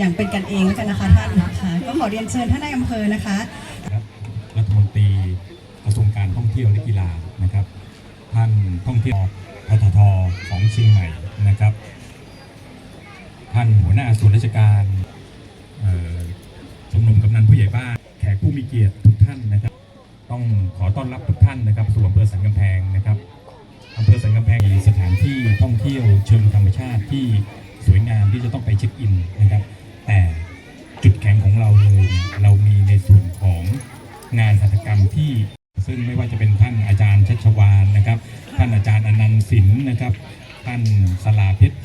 อย่างเป็นกันเองแล้วกันนะคะท่านนะคะก็ขอเรียนเชิญท่านนายอำเภอนะคะรัฐมนตรีกระทรวงการท่องเที่ยวและกีฬานะครับ ท่านท่องเที่ยวพททของเชียงใหม่นะครับ ท่านหัวหน้าส่วนราชการชมรมกำนันผู้ใหญ่บ้านแขกผู้มีเกียรติทุกท่านนะครับ ต้องขอต้อนรับทุกท่านนะครับสู่อำเภอสันกำแพงนะครับอำเภอสันกำแพงมีสถานที่ท่องเที่ยวเชิงธรรมชาติที่สวยงามที่จะต้องไปเช็คอินนะครับ แต่จุดแข็งของเราเลยเนี่ยเรามีในส่วนของงานหัตถกรรมที่ซึ่งไม่ว่าจะเป็นท่านอาจารย์ชัชวานนะครับ ท่านอาจารย์อนันต์ศิลป์นะครับ ท่านสลาเพชร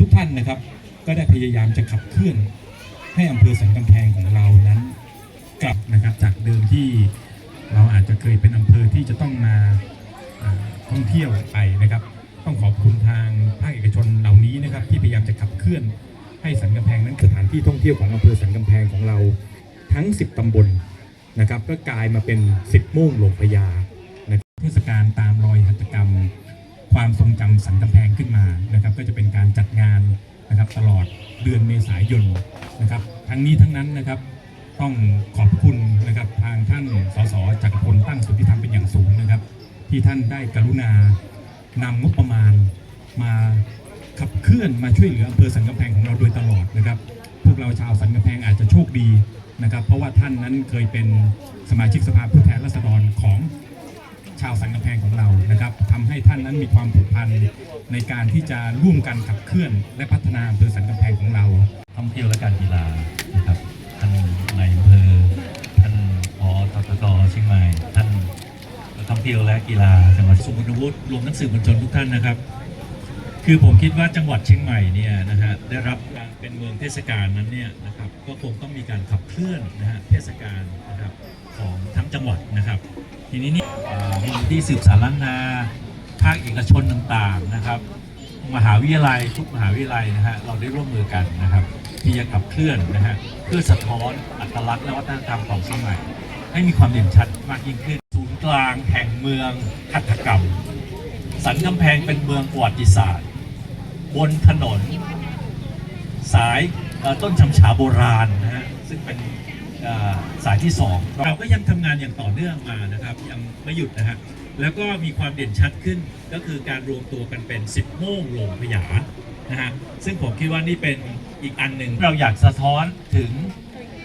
ทุกๆท่านนะครับ ก็ได้พยายามจะขับเคลื่อนให้อำเภอสันกำแพงของเรานั้น กลับนะครับจากเดิมที่เราอาจจะเคยเป็นอำเภอที่จะต้องมาท่องเที่ยวไปนะครับ ต้องขอบคุณทางภาคเอกชนเหล่านี้นะครับ ที่พยายามจะขับเคลื่อน ให้สันกำแพงนั้นสถานที่ท่องเที่ยวของอำเภอสันกำแพงของเราทั้ง 10 ตำบลนะครับก็กลายมาเป็น 10โม่งหลวงพญาเทศกาลตามรอยหัตถกรรม ความทรงจำสันกำแพงขึ้นมานะครับ ก็จะเป็นการจัดงานนะครับตลอดเดือนเมษายนนะครับ ทั้งนี้ทั้งนั้นนะครับต้องขอบคุณนะครับทางท่านสสจักรพลตั้งสุทธิธรรมเป็นอย่างสูงนะครับ ที่ท่านได้กรุณานำงบประมาณมา ขับเคลื่อนมาช่วยเหลืออำเภอสันกำแพงของเราโดยตลอดนะครับ พวกเราชาวสันกำแพงอาจจะโชคดีนะครับ เพราะว่าท่านนั้นเคยเป็นสมาชิกสภาผู้แทนราษฎรของชาวสันกำแพงของเรานะครับทำให้ท่านนั้นมีความผูกพันในการที่จะร่วมกันขับเคลื่อน และพัฒนาอำเภอสันกำแพงของเรา ท่องเที่ยวและการกีฬานะครับท่านนายอำเภอท่านผอททกเชียงใหม่ท่านท่องเที่ยวและกีฬาจังหวัดสุวรรณวุฒิรวมทั้งสื่อมวลชนทุกท่านนะครับ คือผมคิดว่าจังหวัดเชียงใหม่เนี่ยนะฮะได้รับการเป็นเมืองเทศกาลนั้นเนี่ยนะครับก็คงต้องมีการขับเคลื่อนนะฮะเทศกาลนะครับของทั้งจังหวัดนะครับ ทีนี้เนี่ยมูลที่สืบสารล้านนาภาคเอกชนต่างๆนะครับ มหาวิทยาลัยทุกมหาวิทยาลัยนะฮะเราได้ร่วมมือกันนะครับที่จะขับเคลื่อนนะฮะเพื่อสะท้อนอัตลักษณ์และวัฒนธรรมของเชียงใหม่ให้มีความเด่นชัดมากยิ่งขึ้นศูนย์กลางแห่งเมืองหัตถกรรม สันกำแพงเป็นเมืองประวัติศาสตร์ บนถนน สายต้นชำฉาโบราณนะฮะซึ่งเป็นสายที่สองเราก็ยังทำงานอย่างต่อเนื่องมานะครับ ยังไม่หยุดนะฮะแล้วก็มีความเด่นชัดขึ้นก็คือการรวมตัวกันเป็น 10 โมงโหลงพยานะฮะซึ่งผมคิดว่านี่เป็นอีกอันหนึ่งเราอยากสะท้อนถึง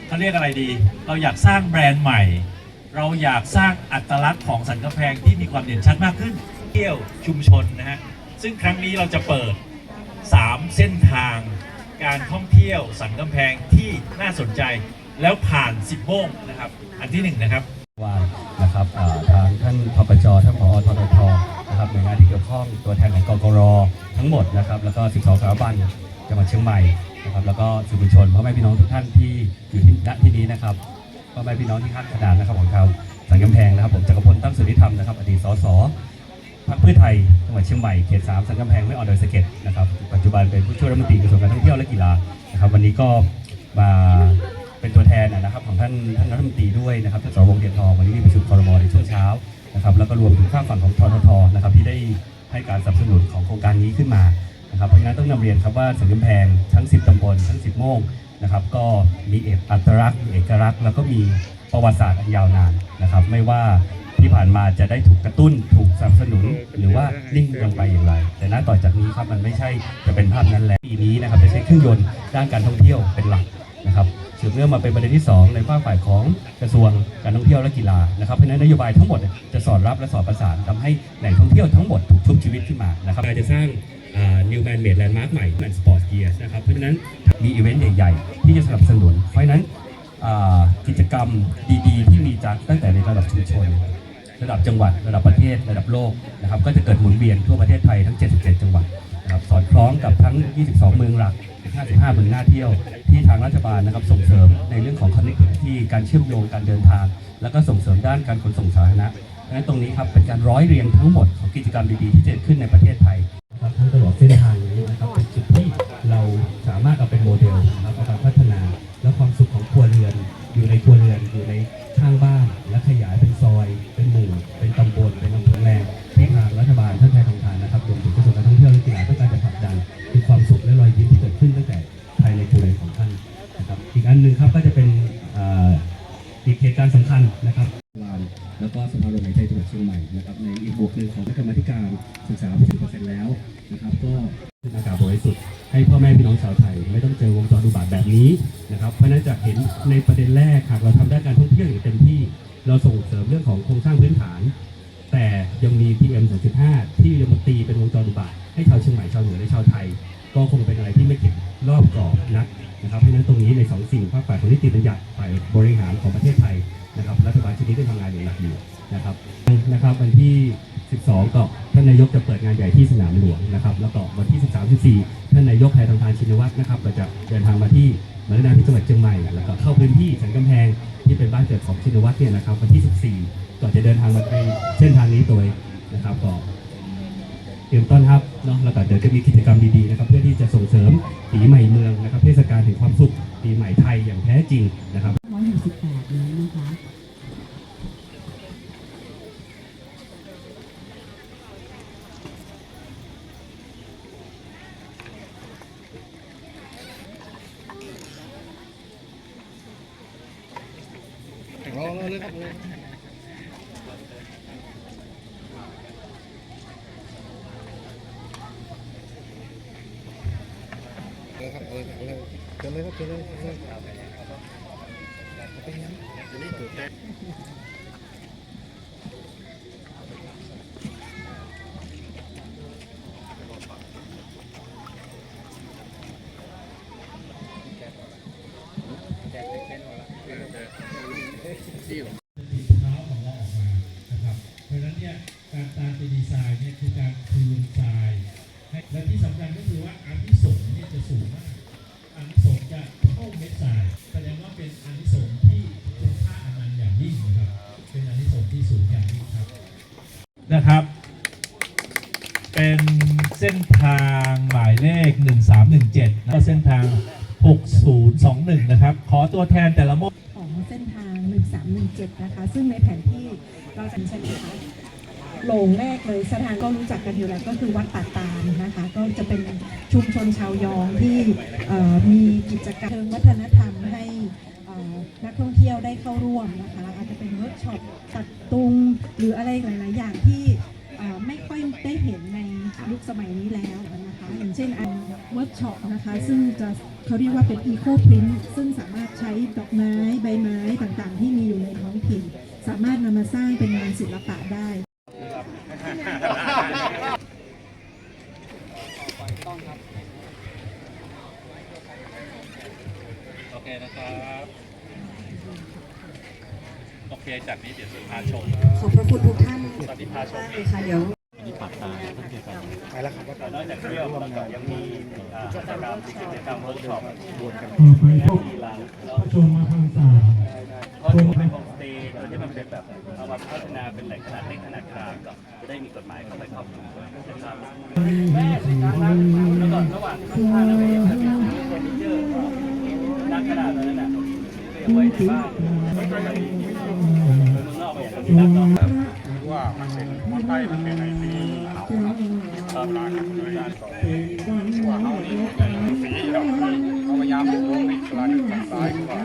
เขาเรียกอะไรดี เราอยากสร้างแบรนด์ใหม่ เราอยากสร้างอัตลักษณ์ของสันกำแพงที่มีความเด่นชัดมากขึ้น เที่ยวชุมชนนะฮะซึ่งครั้งนี้เราจะเปิด เส้นทางการท่องเที่ยวสันกำแพงที่น่าสนใจแล้วผ่าน10โมงนะครับ อันที่1นะครับวานนะครับทางท่านพปจท่านผอทททนะครับหน่วยงานที่เกี่ยวข้องตัวแทนของกกรทั้งหมดนะครับแล้วก็ 12สถาบันจังหวัดเชียงใหม่นะครับแล้วก็สื่อมวลชนพ่อแม่พี่น้องทุกท่านที่อยู่ที่ณที่นี้นะครับพ่อแม่พี่น้องที่ข้างขนานนะครับของชาสันกำแพงนะครับผมจักรพลตั้งสุทธิธรรมนะครับอดีตสส พรรคเพื่อไทยจังหวัดเชียงใหม่เขต3สันกำแพงไม่ออนดอยสะเก็ดนะครับปัจจุบันเป็นผู้ช่วยรัฐมนตรีกระทรวงการท่องเที่ยวและกีฬานะครับวันนี้ก็มาเป็นตัวแทนนะครับของท่านท่านรัฐมนตรีด้วยนะครับท่านสวงเดียนทองวันนี้มีประชุมคอรมในช่วงเช้านะครับแล้วก็รวมถึงข้างฝั่งของทททนะครับที่ได้ให้การสนับสนุนของโครงการนี้ขึ้นมานะครับเพราะฉะนั้นต้องนำเรียนครับว่าสันกำแพงทั้ง 10ตำบลทั้ง 10โมงนะครับก็มีเอกอัตลักษณ์มีเอกลักษณ์แล้วก็มีประวัติศาสตร์อันยาวนานนะครับไม่ว่า ที่ผ่านมาจะได้ถูกกระตุ้นถูกสนับสนุน หรือว่านิ่งลงไปอย่างไร แต่ณต่อจากนี้ครับมันไม่ใช่จะเป็นภาพนั้นแล้วปีนี้นะครับจะใช้เครื่องยนต์ด้านการท่องเที่ยวเป็นหลักนะครับสืบเนื่องมาเป็นประเด็นที่ 2 ในภาคฝ่ายของกระทรวงการท่องเที่ยวและกีฬานะครับเพราะนั้นนโยบายทั้งหมดจะสอดรับและสอดประสานทำให้แหล่งท่องเที่ยวทั้งหมดถูกชุบชีวิตขึ้นมานะครับกาจะสร้าง New Man Made Landmark ใหม่เป็น Sport Gear นะครับเพราะฉะนั้นมีอีเวนต์ใหญ่ ๆ ที่จะสนับสนุนเพราะฉะนั้นกิจกรรมดีๆ ที่มีจากตั้งแต่ในระดับชุมชน ระดับจังหวัด ระดับประเทศ ระดับโลกนะครับก็จะเกิดหมุนเวียนทั่วประเทศไทยทั้ง 77 จังหวัดนะครับสอดคล้องกับทั้ง 22 เมืองหลัก 55 เมืองน่าเที่ยว ที่ทางรัฐบาลนะครับส่งเสริมในเรื่องของ connectivity การเชื่อมโยงการเดินทาง แล้วก็ส่งเสริมด้านการขนส่งสาธารณะดังนั้นตรงนี้ครับเป็นการร้อยเรียงทั้งหมดของกิจกรรมดีๆที่จะเกิดขึ้นในประเทศไทย คัญนะครับแล้วก็สภาลมหายใจจังวัเชียงใหม่นะครับในอีกบวกหนึ่งของคณะกรรมการศึกษาผู้เปร็นแล้วนะครับก็ขึ้อากาศบริสุทธิ์ให้พ่อแม่พี่น้องชาวไทย ไม่ต้องเจอวงจรอุบาทแบบนี้นะครับเพราะนั้นจะเห็นในประเด็นแรกหากเราทำด้านการท่องเที่ยวอย่างเต็มที่ เราส่งเสริมเรื่องของโครงสร้างพื้นฐาน แต่ยังมี PM 2.5 ที่ยังตีเป็นวงจรอุบาทให้ชาวเชียงใหม่ชาวเหนือและชาวไทย ก็คงเป็นอะไรที่ไม่เถึงรอบกรอบนักนะครับเพราะนั้นตรงนี้ในสองสิ่งภาคฝ่ายของนิติบัญญัติฝ่ายบริหารของประเทศไทย นะครับรัฐบาลชุดนี้ได้ทำงานอย่างหนักอยู่นะครับนะครับวันที่ 12 ก็ท่านนายกจะเปิดงานใหญ่ที่สนามหลวงนะครับแล้วก็วันที่ 13 14 ท่านนายกไทยทองทานชินวัตรนะครับก็จะเดินทางมาที่มาเลนาที่จังหวัดเชียงใหม่แล้วก็เข้าพื้นที่สันกำแพงที่เป็นบ้านเกิดของชินวัตรเนี่ยนะครับวันที่ 14ก่อนจะเดินทางมาในเส้นทางนี้โดยนะครับก็เตรียมต้อนรับเนาะแล้วก็เดี๋ยวจะมีกิจกรรมดีๆนะครับเพื่อที่จะส่งเสริมปีใหม่เมืองนะครับเทศกาลแห่งความสุขปีใหม่ไทยอย่างแท้จริงนะครับ 168นี้นะคะ เลยครับเลยเลย เชิญเลยครับเชิญเลยเชิญเลยเท้าของเราออกมานะครับเพราะฉะนั้นเนี่ยการตามไปดีไซน์เนี่ยคือการคืนทรายและที่สำคัญก็คือว่าอันที่สงส์เนี่ยจะสูงมากอันที่สง เลข 1317แล้วก็เส้นทาง 6021 นะครับ ขอตัวแทนแต่ละโมของเส้นทาง 1317 นะคะ ซึ่งในแผนที่เราจะใช่ไหมคะโหลงแรกเลยสถานก็รู้จักกันอยู่แล้วก็คือวัดป่าตาลนะคะ ก็จะเป็นชุมชนชาวยองที่มีกิจกรรมเชิงวัฒนธรรมให้นักท่องเที่ยวได้เข้าร่วมนะคะ อาจจะเป็นเวิร์กช็อปตัดตุงหรืออะไรหลาย ๆ อย่างที่เอ่อไม่ค่อยได้เห็นในยุ คสมัยนี้แล้วนะคะอย่างเช่นอันเวิร์กช็อปนะคะซึ่งจะเขาเรียกว่าเป็นอีโคพรินซึ่งสามารถใช้ดอกไม้ใบไม้ต่างๆ ที่มีอยู่ในท้องถิ่น สามารถนำมาสร้างเป็นงานศิลปะได้โอเคนะครับโอเคจากนี้เดี๋ยวจะพาชมขอบพระคุณทุกท่านตอนนี้พาชมมากเลยค่ะเดี๋ยว แล้วครับนอกจากเที่ยวแล้วก็ยังมีกิจกรรมกิจกรรมเวิร์กช็อปต่อไปพวกกีฬาแล้วชมมาทางสามก็จะเป็นโฮมสเตย์โดยที่มันเป็นแบบเอามาพัฒนาเป็นแหล่งขนาดเล็กขนาดกลางก็จะได้มีกฎหมายเข้าไปครอบคลุมด้วยนะครับแล้วก็ระหว่างข้างๆนั้นเองจะมีเฟอร์นิเจอร์นักขนาดนั้นน่ะเรียกไว้ในบ้านไม่ต้องไปเมืองนอกไปอย่างนี้นักนอกว่ามันเป็นคนไทยมันเป็นไอ้สี ขาวครับครับร้านด้วยการต่อว่าเขานี่เป็นสีเขาพยายามดูในร้านฝั่งซ้ายว่า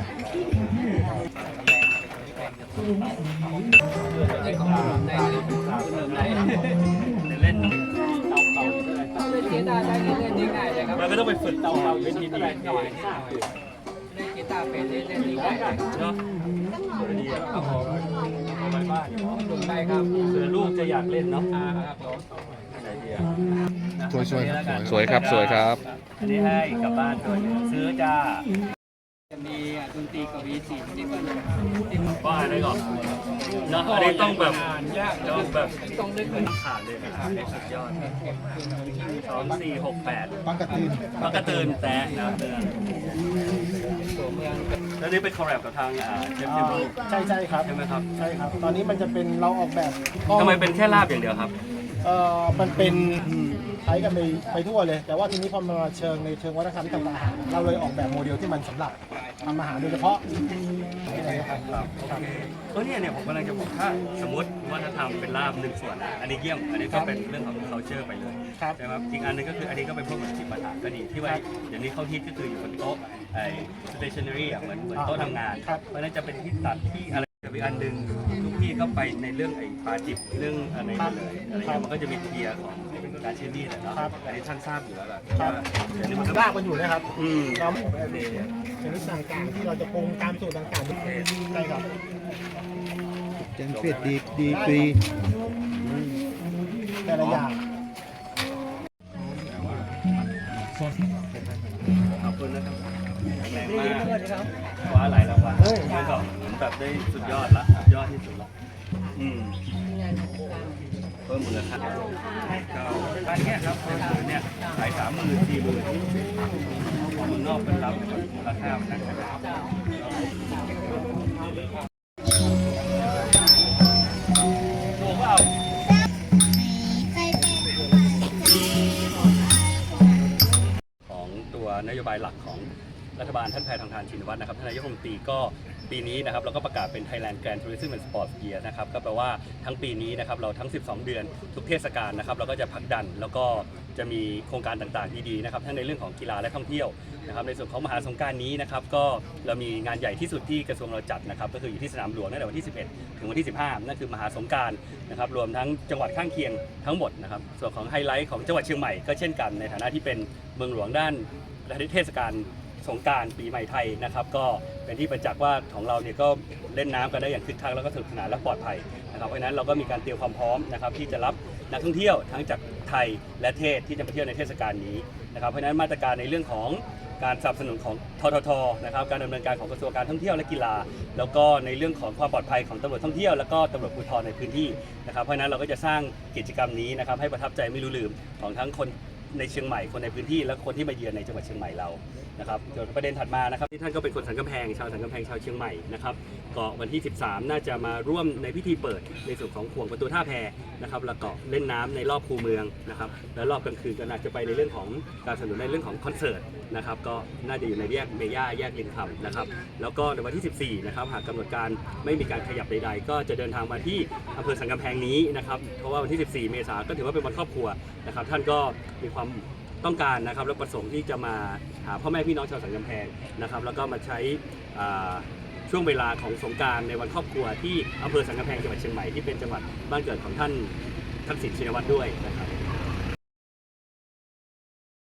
เล่นเตาเตาเล่นกีตาร์ได้เล่นง่ายเลยครับมันก็ต้องไปฝึกเตาเตาเวทีนี้หน่อยหน่อยเล่นกีตาร์เป็นเล่นเล่นดีได้เนาะดีครับผมไปบ้านได้ครับเผื่อลูกจะอยากเล่นเนาะครับผมไอย สวยสวยครับสวยครับสวยครับ อันนี้ให้กลับบ้านด้วยซื้อจ้าจะมีดนตรีกวีศิลป์ที่เป็นที่ว่าได้ก่อนเนาะอันนี้ต้องแบบยากต้องแบบต้องนึกเหมือนผ่านเลยนะครับให้สุดยอดสองสี่หกแปดบางกะตีนมันก็ตื่นแต่นะเตือนตัวเมืองแล้วนี่ไปคอลแลบกับทางอ่าเชฟจิมใช่ใช่ครับ ใช่ไหมครับใช่ครับ ตอนนี้มันจะเป็นเราออกแบบกล้องทำไมเป็นแค่ลาบอย่างเดียวครับ เอ่อมันเป็นใช้กันไปไปทั่วเลย แต่ว่าทีนี้พอมาเชิงในเชิงวัฒนธรรมที่ทำอาหารเราเลยออกแบบโมเดลที่มันสำหรับทำอาหารโดยเฉพาะอะไรครับครับเออเนี่ยเนี่ยผมกำลังจะบอกถ้าสมมติว่าถ้าทำเป็นลาบหนึ่งส่วนนะอันนี้เยี่ยม อันนี้ก็เป็นเรื่องของ culture ไปเลยครับ ใช่ไหมครับอีกอันหนึงก็คืออันนี้ก็เป็นพวกแบบจิปาถะก็ดีที่ว้เดี๋ยวนี้เขาฮิตก็คืออยู่บนโต๊ะไอ้ stationery อะเหมือนเหมือนโต๊ะทำงาน ครับ เพราะฉะนั้นจะเป็นที่ตัดที่อะไร อีกอันหนึ่งทุกที่ก็ไปในเรื่องไอ้ปลาดิบเรื่องอะไรนั่นเลยอะไรเงี้ยมันก็จะมีเทียร์ของการใช้มีดอะเนาะครับอันนี้ท่านทราบอยู่แล้วแหละครับอันนี้มันก็ลากมันอยู่นะครับอืมเราชนิดต่างๆที่เราจะปรุงตามสูตรต่างๆทุกเทศใช่ครับแกงเป็ดดีดีกรีแต่ละอย่างขอบคุณนะครับแรงมากคว้าหลายรางวัลไม่ก็ผม แบบได้สุดยอดละสุดยอดที่สุดละอืมเพิ่มมูลค่าก็ท่านเนี้ยครับเป็นผืนเนี่ยขายสามหมื่นสี่หมื่นเมืองนอกเป็นรับมูลค่ามันนะครับของตัวนโยบายหลักของ รัฐบาลท่านแพทองทานชินวัตรนะครับท่านนายกรัฐมนตรีก็ปีนี้นะครับเราก็ประกาศเป็น Thailand Grand Tourism and Sports Year นะครับก็แปลว่าทั้งปีนี้นะครับเราทั้ง 12 เดือนทุกเทศกาลนะครับเราก็จะผลักดันแล้วก็จะมีโครงการต่างๆดีๆนะครับทั้งในเรื่องของกีฬาและท่องเที่ยวนะครับในส่วนของมหาสงการนี้นะครับก็เรามีงานใหญ่ที่สุดที่กระทรวงเราจัดนะครับก็คืออยู่ที่สนามหลวงตั้งแต่วันที่ 11 ถึงวันที่ 15 นั่นคือมหาสงการนะครับรวมทั้งจังหวัดข้างเคียงทั้งหมดนะครับส่วนของไฮไลท์ของจังหวัดเชียงใหม่ก็เช่นกันในฐานะที่เป็นเมืองหลวงด้านและเทศกาล สงการปีใหม่ไทยนะครับก็เป็นที่ประจักษ์ว่าของเราเนี่ยก็เล่นน้ำกันได้อย่างคึกคักแล้วก็สนุกสนานและปลอดภัยนะครับเพราะฉะนั้นเราก็มีการเตรียมความพร้อมนะครับที่จะรับนักท่องเที่ยวทั้งจากไทยและเทศที่จะมาเที่ยวในเทศกาลนี้นะครับเพราะฉะนั้นมาตรการในเรื่องของการสนับสนุนของทททนะครับการดำเนินการของกระทรวงการท่องเที่ยวและกีฬา แล้วก็ในเรื่องของความปลอดภัยของตำรวจท่องเที่ยวแล้วก็ตำรวจภูธรในพื้นที่นะครับเพราะฉะนั้นเราก็จะสร้างกิจกรรมนี้นะครับให้ประทับใจไม่รู้ลืมของทั้งคน ในเชียงใหม่คนในพื้นที่และคนที่มาเยือนในจังหวัดเชียงใหม่เรานะครับส่วนประเด็นถัดมานะครับที่ท่านก็เป็นคนสันกำแพงชาวสันกำแพงชาวเชียงใหม่นะครับก็วันที่ 13 น่าจะมาร่วมในพิธีเปิดในส่วนของขวงประตูท่าแพนะครับแล้วก็เล่นน้ำในรอบคูเมืองนะครับแล้วรอบกลางคืนก็น่าจะไปในเรื่องของการสนับสนุนในเรื่องของคอนเสิร์ตนะครับก็น่าจะอยู่ในแยกเมย่าแยกลินคำนะครับแล้วก็ในวันที่ 14 นะครับหากกำหนดการไม่มีการขยับใด ๆ ก็จะเดินทางมาที่อำเภอสันกำแพงนี้นะครับเพราะว่าวันที่ 14 เมษาก็ถือว่าเป็นวันครอบครัวนะครับท่านก็มีความต้องการนะครับและประสงค์ที่จะมาหาพ่อแม่พี่น้องชาวสันกำแพงนะครับ แล้วก็มาใช้อ่าช่วงเวลาของสงกรารในวันครอบครัวที่อำเภอสันกำแพงจังหวัดเชียงใหม่ที่เป็นจังหวัดบ้านเกิดของท่านทักษิณชินวัตรด้วยนะครับ